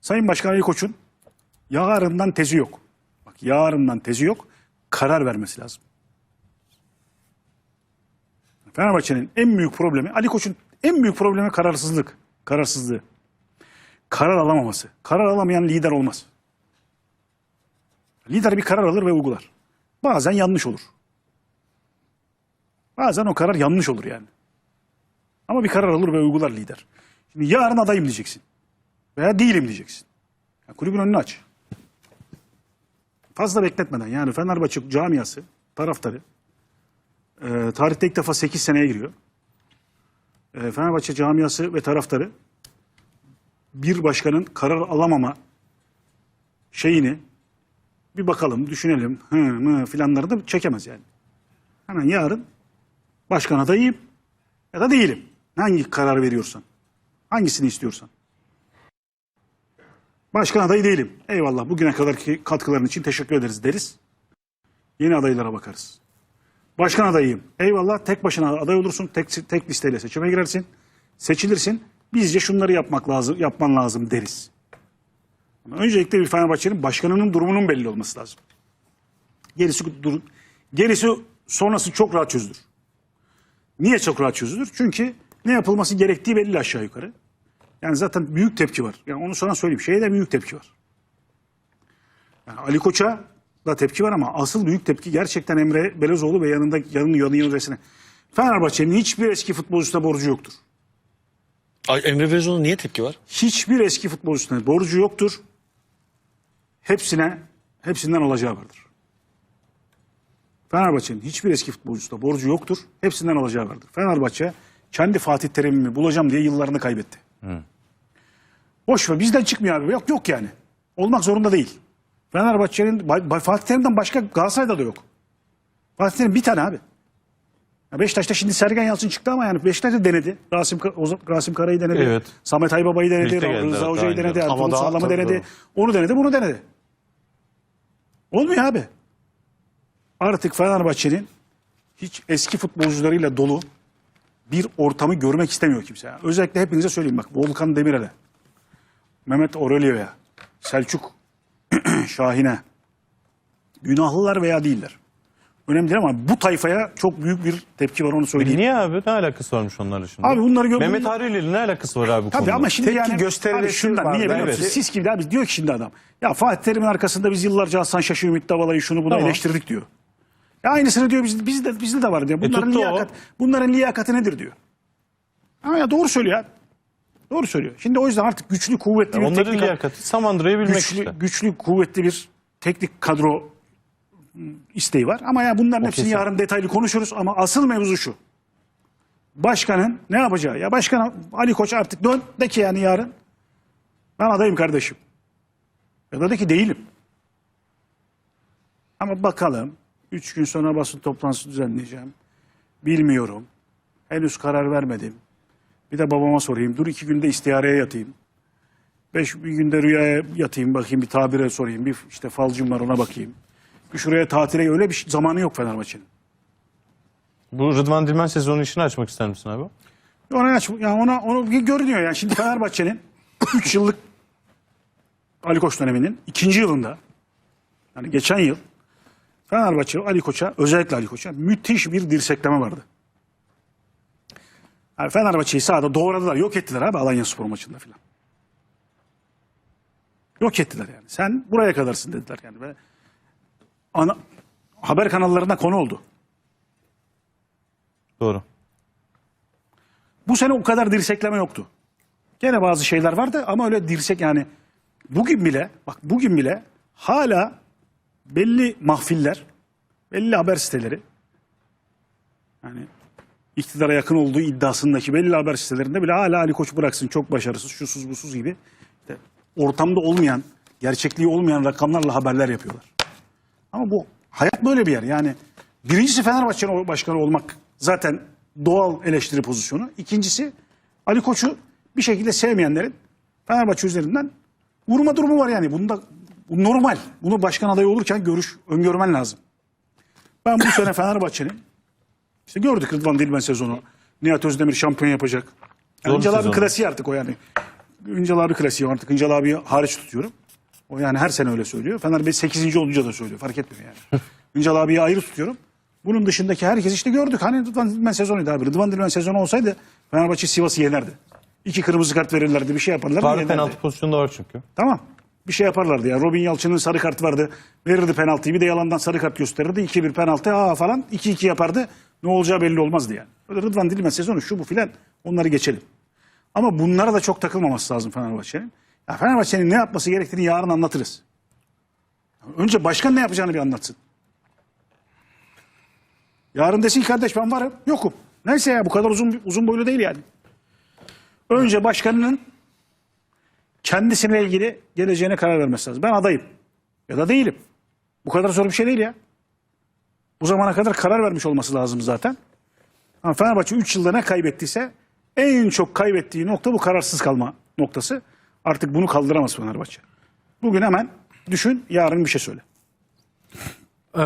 Sayın Başkan Ali Koç'un yarından tezi yok. Bak yarından tezi yok. Karar vermesi lazım. Fenerbahçe'nin en büyük problemi, Ali Koç'un en büyük problemi kararsızlık. Kararsızlığı. Karar alamaması. Karar alamayan lider olmaz. Lider bir karar alır ve uygular. Bazen yanlış olur. Bazen o karar yanlış olur yani. Ama bir karar alır ve uygular lider. Şimdi yarın adayım diyeceksin. Veya değilim diyeceksin. Yani kulübün önünü aç. Fazla bekletmeden yani Fenerbahçe camiası, taraftarı e, tarihte ilk defa 8 seneye giriyor. E, Fenerbahçe camiası ve taraftarı bir başkanın karar alamama şeyini bir bakalım, düşünelim, hı mı filanları da çekemez yani. Hemen yarın başkan adayım ya da değilim. Hangi karar veriyorsan. Hangisini istiyorsan. Başkan adayı değilim. Eyvallah bugüne kadarki katkıların için teşekkür ederiz deriz. Yeni adaylara bakarız. Başkan adayıyım. Eyvallah tek başına aday olursun. Tek, tek listeyle seçime girersin. Seçilirsin. Bizce şunları yapmak lazım, yapman lazım deriz. Ama öncelikle bir Fenerbahçe'nin başkanının durumunun belli olması lazım. Gerisi, dur, gerisi sonrası çok rahat çözülür. Niye çok rahat çözülür? Çünkü ne yapılması gerektiği belli aşağı yukarı. Yani zaten büyük tepki var. Yani onu sana söyleyeyim. Şeye de büyük tepki var. Yani Ali Koç'a da tepki var ama asıl büyük tepki gerçekten Emre Belezoğlu ve yanında yanının yanı yönetmesine. Fenerbahçe'nin hiçbir eski futbolcusuna borcu yoktur. Ay, Emre Belözoğlu'na niye tepki var? Hiçbir eski futbolcusuna borcu yoktur. Hepsine, hepsinden alacağı vardır. Fenerbahçe'nin hiçbir eski futbolcusuna borcu yoktur. Hepsinden alacağı vardır. Fenerbahçe kendi Fatih Terim'imi bulacağım diye yıllarını kaybetti. Boş ver bizden çıkmıyor abi. Yok yok yani. Olmak zorunda değil. Fenerbahçe'nin Fatih Terim'den başka Galatasaray'da da yok. Fatih Terim bir tane abi. Ya Beşiktaş'ta şimdi Sergen Yalçın çıktı ama yani Beşiktaş da denedi. Rasim, Rasim Kara'yı denedi. Evet. Samet Aybaba'yı denedi. Rıza Hoca'yı denedi. Ertuğrul Sağlam'ı denedi. doğru. Onu denedi bunu denedi. Olmuyor abi. Artık Fenerbahçe'nin hiç eski futbolcularıyla dolu bir ortamı görmek istemiyor kimse. Yani özellikle hepinize söyleyeyim bak. Volkan Demirel'e, Mehmet Aurelio'ya, Selçuk Şahin'e, günahlılar veya değiller. Önemli değil ama bu tayfaya çok büyük bir tepki var onu söyleyeyim. Niye abi? Ne alakası varmış onlarla şimdi? Abi bunları gö- Mehmet Arı'yla ne alakası var abi bu Tabii konuda? ama şimdi Tepki yani gösterilesi abi şundan var, niye biliyor evet. musun? Siz gibi abi diyor ki şimdi adam. Ya Fatih Terim'in arkasında biz yıllarca Hasan Şaşı, Ümit Davala'yı şunu bunu Tamam. eleştirdik diyor. Ya aynısını diyor biz, bizde, bizde de var diyor. Bunların tuttu o. liyakat, bunların liyakati nedir diyor. Ama ya doğru söylüyor abi. Doğru söylüyor. Şimdi o yüzden artık güçlü kuvvetli bir Onların teknik liyakati Samandıra'yı bilmek güçlü, işte. güçlü kuvvetli bir teknik kadro isteği var. Ama ya bunların hepsini kesin. yarın detaylı konuşuruz ama asıl mevzu şu. Başkanın ne yapacağı? Ya başkan Ali Koç artık dön de ki yani yarın ben adayım kardeşim. Ya da de ki değilim. Ama bakalım. Üç gün sonra basın toplantısı düzenleyeceğim. Bilmiyorum. Henüz karar vermedim. Bir de babama sorayım. Dur iki günde istihareye yatayım. Beş bir günde rüyaya yatayım bakayım bir tabire sorayım. Bir işte falcım var ona bakayım. Bir şuraya tatile öyle bir zamanı yok Fenerbahçe'nin. Bu Rıdvan Dilmen sezonu işini açmak ister misin abi? Ona aç, yani ona onu görünüyor yani şimdi Fenerbahçe'nin 3 yıllık Ali Koç döneminin ikinci yılında yani geçen yıl Fenerbahçe Ali Koç'a özellikle Ali Koç'a müthiş bir dirsekleme vardı. Yani Fenerbahçe'yi sahada doğradılar, yok ettiler abi Alanya Spor maçında filan. Yok ettiler yani. Sen buraya kadarsın dediler yani. Ve ana, haber kanallarına konu oldu. Doğru. Bu sene o kadar dirsekleme yoktu. Gene bazı şeyler vardı ama öyle dirsek yani bugün bile bak bugün bile hala belli mahfiller, belli haber siteleri yani iktidara yakın olduğu iddiasındaki belli haber sitelerinde bile hala Ali Koç bıraksın çok başarısız, şusuz busuz gibi işte ortamda olmayan, gerçekliği olmayan rakamlarla haberler yapıyorlar. Ama bu hayat böyle bir yer. Yani birincisi Fenerbahçe'nin başkanı olmak zaten doğal eleştiri pozisyonu. İkincisi Ali Koç'u bir şekilde sevmeyenlerin Fenerbahçe üzerinden vurma durumu var yani. Bunda bu normal. Bunu başkan adayı olurken görüş, öngörmen lazım. Ben bu sene Fenerbahçe'nin işte gördük Rıdvan Dilmen sezonu. Nihat Özdemir şampiyon yapacak. Yani İnce abi klasiği artık o yani. Üncel abi klasiği artık Üncel abi hariç tutuyorum. O yani her sene öyle söylüyor. Fenerbahçe 8. olunca da söylüyor. Fark etmiyor yani. Üncel abiyi ayrı tutuyorum. Bunun dışındaki herkes işte gördük. Hani Rıdvan Dilmen sezonuydu abi. Rıdvan Dilmen sezonu olsaydı Fenerbahçe Sivas'ı yenerdi. İki kırmızı kart verirlerdi. Bir şey yaparlardı. Var yenerdi. penaltı pozisyonu da var çünkü. Tamam. Bir şey yaparlardı ya. Robin Yalçın'ın sarı kartı vardı. Verirdi penaltıyı. Bir de yalandan sarı kart gösterirdi. 2-1 penaltı aa falan. 2-2 yapardı. Ne olacağı belli olmazdı yani. Öyle Rıdvan Dilmen sezonu şu bu filan. Onları geçelim. Ama bunlara da çok takılmaması lazım Fenerbahçe'nin. Ya Fenerbahçe'nin ne yapması gerektiğini yarın anlatırız. Önce başkan ne yapacağını bir anlatsın. Yarın desin kardeş ben varım. Yokum. Neyse ya bu kadar uzun uzun boylu değil yani. Önce başkanının kendisine ilgili geleceğine karar vermesi lazım. Ben adayım. Ya da değilim. Bu kadar zor bir şey değil ya. Bu zamana kadar karar vermiş olması lazım zaten. Ama Fenerbahçe 3 yılda ne kaybettiyse en çok kaybettiği nokta bu kararsız kalma noktası. Artık bunu kaldıramaz Fenerbahçe. Bugün hemen düşün yarın bir şey söyle. Ee,